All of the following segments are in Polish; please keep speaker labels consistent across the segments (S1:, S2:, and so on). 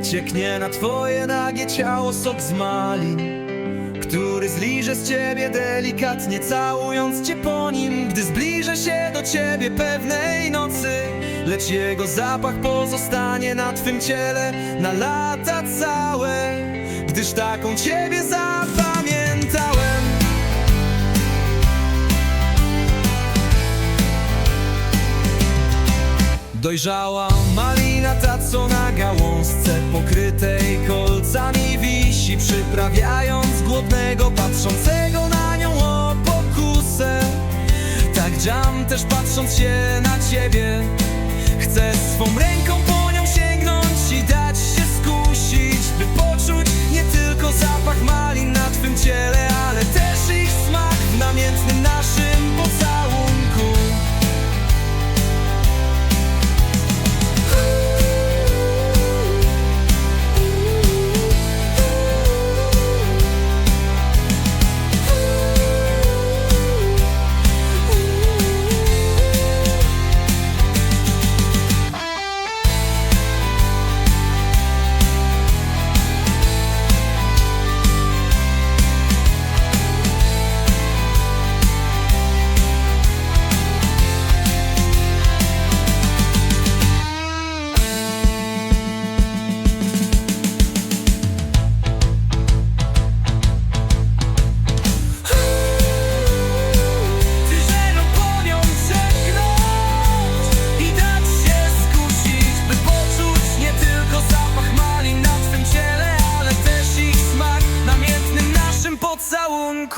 S1: Wycieknie na twoje nagie ciało sok z malin Który zliże z ciebie delikatnie całując cię po nim. Gdy zbliżę się do ciebie pewnej nocy Lecz jego zapach pozostanie na twym ciele na lata całe Gdyż taką ciebie zapamiętałem. Dojrzała malina ta co na gałązce Pokrytej kolcami wisi Przyprawiając głodnego patrzącego na nią o pokusę. Tak dziam też patrząc się na ciebie naszym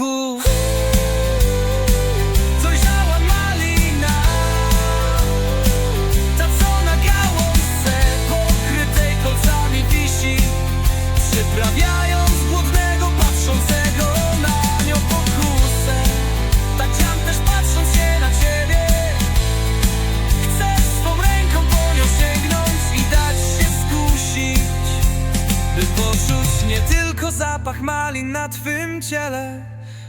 S1: zapach malin na twym ciele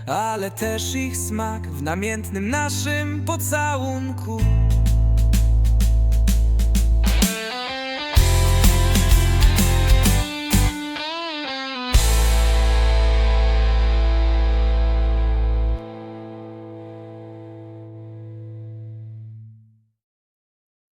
S1: Ale też ich smak w namiętnym naszym pocałunku